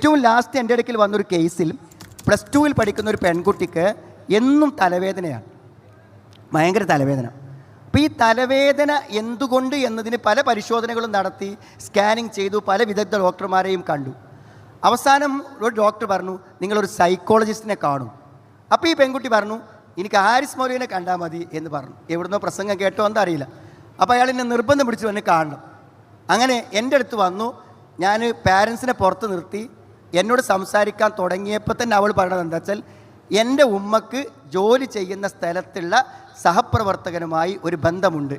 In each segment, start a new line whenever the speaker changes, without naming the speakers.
ഏറ്റവും ലാസ്റ്റ് എന്റെ ഇടയ്ക്കിൽ വന്നൊരു കേസിൽ പ്ലസ് ടുവിൽ പഠിക്കുന്ന ഒരു പെൺകുട്ടിക്ക് എന്നും തലവേദനയാണ്. ഭയങ്കര തലവേദന. അപ്പോൾ ഈ തലവേദന എന്തുകൊണ്ട് എന്നതിന് പല പരിശോധനകളും നടത്തി സ്കാനിങ് ചെയ്തു പല വിദഗ്ധ ഡോക്ടർമാരെയും കണ്ടു. അവസാനം ഒരു ഡോക്ടർ പറഞ്ഞു നിങ്ങളൊരു സൈക്കോളജിസ്റ്റിനെ കാണും. അപ്പോൾ ഈ പെൺകുട്ടി പറഞ്ഞു എനിക്ക് ആരിസ് മൗലവിനെ കണ്ടാൽ മതി എന്ന് പറഞ്ഞു. എവിടുന്നോ പ്രസംഗം കേട്ടോ എന്താ അറിയില്ല. അപ്പോൾ അയാൾ എന്നെ നിർബന്ധം പിടിച്ചു എന്നെ കാണണം. അങ്ങനെ എന്റെ അടുത്ത് വന്നു. ഞാൻ പാരൻസിനെ പുറത്ത് നിർത്തി. എന്നോട് സംസാരിക്കാൻ തുടങ്ങിയപ്പോൾ തന്നെ അവൾ പറയണത് എന്താ വെച്ചാൽ എന്റെ ഉമ്മക്ക് ജോലി ചെയ്യുന്ന സ്ഥലത്തുള്ള സഹപ്രവർത്തകനുമായി ഒരു ബന്ധമുണ്ട്.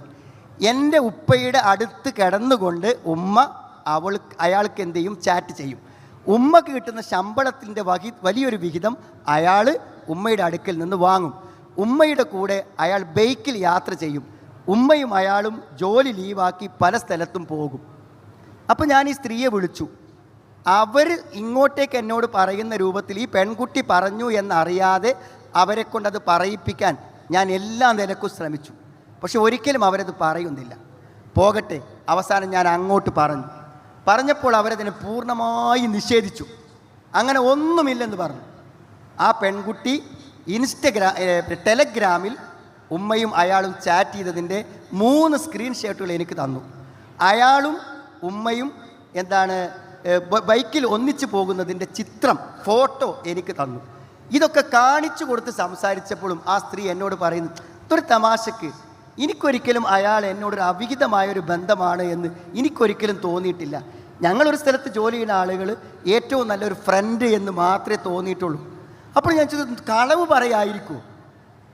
എന്റെ ഉപ്പയുടെ അടുത്ത് കിടന്നുകൊണ്ട് ഉമ്മ അവൾ അയാൾക്ക് എന്ത് ചെയ്യും? ചാറ്റ് ചെയ്യും. ഉമ്മക്ക് കിട്ടുന്ന ശമ്പളത്തിന്റെ വഹി വലിയൊരു വിഹിതം അയാൾ ഉമ്മയുടെ അടുക്കിൽ നിന്ന് വാങ്ങും. ഉമ്മയുടെ കൂടെ അയാൾ ബൈക്കിൽ യാത്ര ചെയ്യും. ഉമ്മയും അയാളും ജോലി ലീവാക്കി പല സ്ഥലത്തും പോകും. അപ്പോൾ ഞാൻ ഈ സ്ത്രീയെ വിളിച്ചു. അവർ ഇങ്ങോട്ടേക്ക് എന്നോട് പറയുന്ന രൂപത്തിൽ ഈ പെൺകുട്ടി പറഞ്ഞു എന്നറിയാതെ അവരെ കൊണ്ടത് പറയിപ്പിക്കാൻ ഞാൻ എല്ലാ നിലക്കും ശ്രമിച്ചു. പക്ഷെ ഒരിക്കലും അവരത് പറയുന്നില്ല. പോകട്ടെ അവസാനം ഞാൻ അങ്ങോട്ട് പറഞ്ഞു. പറഞ്ഞപ്പോൾ അവരതിനെ പൂർണമായി നിഷേധിച്ചു. അങ്ങനെ ഒന്നുമില്ലെന്ന് പറഞ്ഞു. ആ പെൺകുട്ടി ഇൻസ്റ്റഗ്രാ ടെലഗ്രാമിൽ ഉമ്മയും അയാളും ചാറ്റ് ചെയ്തതിന്റെ മൂന്ന് സ്ക്രീൻഷോട്ടുകൾ എനിക്ക് തന്നു. അയാളും ഉമ്മയും എന്താണ് ബൈക്കിൽ ഒന്നിച്ചു പോകുന്നതിന്റെ ചിത്രം ഫോട്ടോ എനിക്ക് തന്നു. ഇതൊക്കെ കാണിച്ചു കൊടുത്ത് സംസാരിച്ചപ്പോഴും ആ സ്ത്രീ എന്നോട് പറയുന്നു ഇതൊരു തമാശക്ക്. എനിക്കൊരിക്കലും അയാൾ എന്നോടൊരു അവിഹിതമായൊരു ബന്ധമാണ് എന്ന് എനിക്കൊരിക്കലും തോന്നിയിട്ടില്ല. ഞങ്ങളൊരു സ്ഥലത്ത് ജോലി ചെയ്യുന്ന ആളുകൾ ഏറ്റവും നല്ലൊരു ഫ്രണ്ട് എന്ന് മാത്രമേ തോന്നിയിട്ടുള്ളൂ. അപ്പോൾ ഞാൻ ചോദിച്ചു കളവ് പറയായിരിക്കുമോ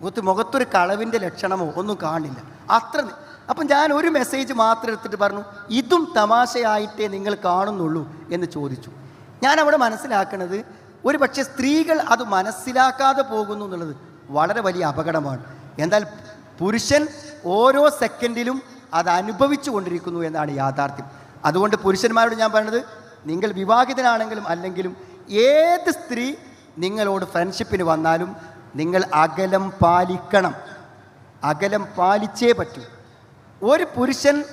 മുഖത്ത് മുഖത്തൊരു കളവിന്റെ ലക്ഷണമോ? ഒന്നും കാണില്ല. അത്ര അപ്പം ഞാൻ ഒരു മെസ്സേജ് മാത്രം എടുത്തിട്ട് പറഞ്ഞു ഇതും തമാശയായിട്ടേ നിങ്ങൾ കാണുന്നുള്ളൂ എന്ന് ചോദിച്ചു. ഞാൻ അവിടെ മനസ്സിലാക്കുന്നത് ഒരു പക്ഷേ സ്ത്രീകൾ അത് മനസ്സിലാക്കാതെ പോകുന്നു എന്നുള്ളത് വളരെ വലിയ അപകടമാണ്. എന്നാൽ പുരുഷൻ ഓരോ സെക്കൻഡിലും അത് അനുഭവിച്ചു കൊണ്ടിരിക്കുന്നു എന്നാണ് യാഥാർത്ഥ്യം. അതുകൊണ്ട് പുരുഷന്മാരോട് ഞാൻ പറയുന്നത് നിങ്ങൾ വിവാഹിതനാണെങ്കിലും അല്ലെങ്കിലും ഏത് സ്ത്രീ നിങ്ങളോട് ഫ്രണ്ട്ഷിപ്പിന് വന്നാലും നിങ്ങൾ അകലം പാലിക്കണം. അകലം പാലിച്ചേ പറ്റൂ. ഒരു പുരുഷൻ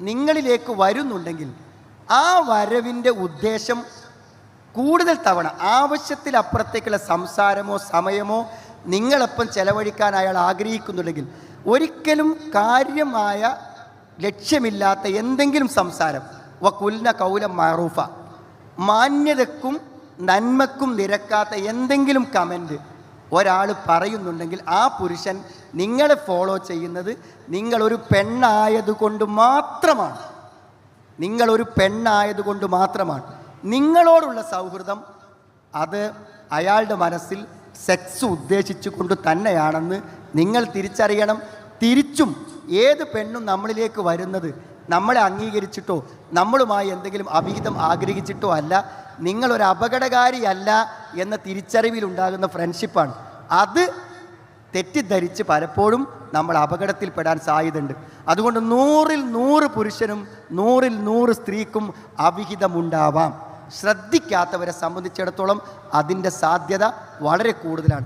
നിങ്ങളിലേക്ക് വരുന്നുണ്ടെങ്കിൽ ആ വരവിന്റെ ഉദ്ദേശം കൂടുതൽ തവണ ആവശ്യത്തിലപ്പുറത്തേക്കുള്ള സംസാരമോ സമയമോ നിങ്ങളൊപ്പം ചെലവഴിക്കാൻ അയാൾ ആഗ്രഹിക്കുന്നുണ്ടെങ്കിൽ ഒരിക്കലും കാര്യമായ ലക്ഷ്യമില്ലാത്ത എന്തെങ്കിലും സംസാരം. വ കുൽന കൗല മാറൂഫ മാന്യതക്കും നന്മക്കും നിരക്കാത്ത എന്തെങ്കിലും കമന്റ് ഒരാൾ പറയുന്നുണ്ടെങ്കിൽ ആ പുരുഷൻ നിങ്ങളെ ഫോളോ ചെയ്യുന്നത് നിങ്ങളൊരു പെണ്ണായതുകൊണ്ട് മാത്രമാണ്. നിങ്ങളൊരു പെണ്ണായതുകൊണ്ട് മാത്രമാണ്. നിങ്ങളോടുള്ള സൗഹൃദം അത് അയാളുടെ മനസ്സിൽ സെക്സ് ഉദ്ദേശിച്ചു കൊണ്ട് തന്നെയാണെന്ന് നിങ്ങൾ തിരിച്ചറിയണം. തിരിച്ചും ഏത് പെണ്ണും നമ്മളിലേക്ക് വരുന്നത് നമ്മളെ അംഗീകരിച്ചിട്ടോ നമ്മളുമായി എന്തെങ്കിലും അഭിഹിതം ആഗ്രഹിച്ചിട്ടോ അല്ല നിങ്ങളൊരു അപകടകാരിയല്ല എന്ന തിരിച്ചറിവിലുണ്ടാകുന്ന ഫ്രണ്ട്ഷിപ്പാണ് അത് തെറ്റിദ്ധരിച്ച് പലപ്പോഴും നമ്മൾ അപകടത്തിൽപ്പെടാൻ സാധ്യതയുണ്ട്. അതുകൊണ്ട് നൂറിൽ നൂറ് പുരുഷനും നൂറിൽ നൂറ് സ്ത്രീക്കും അവിഹിതമുണ്ടാവാം. ശ്രദ്ധിക്കാത്തവരെ സംബന്ധിച്ചിടത്തോളം അതിന്റെ സാധ്യത വളരെ കൂടുതലാണ്.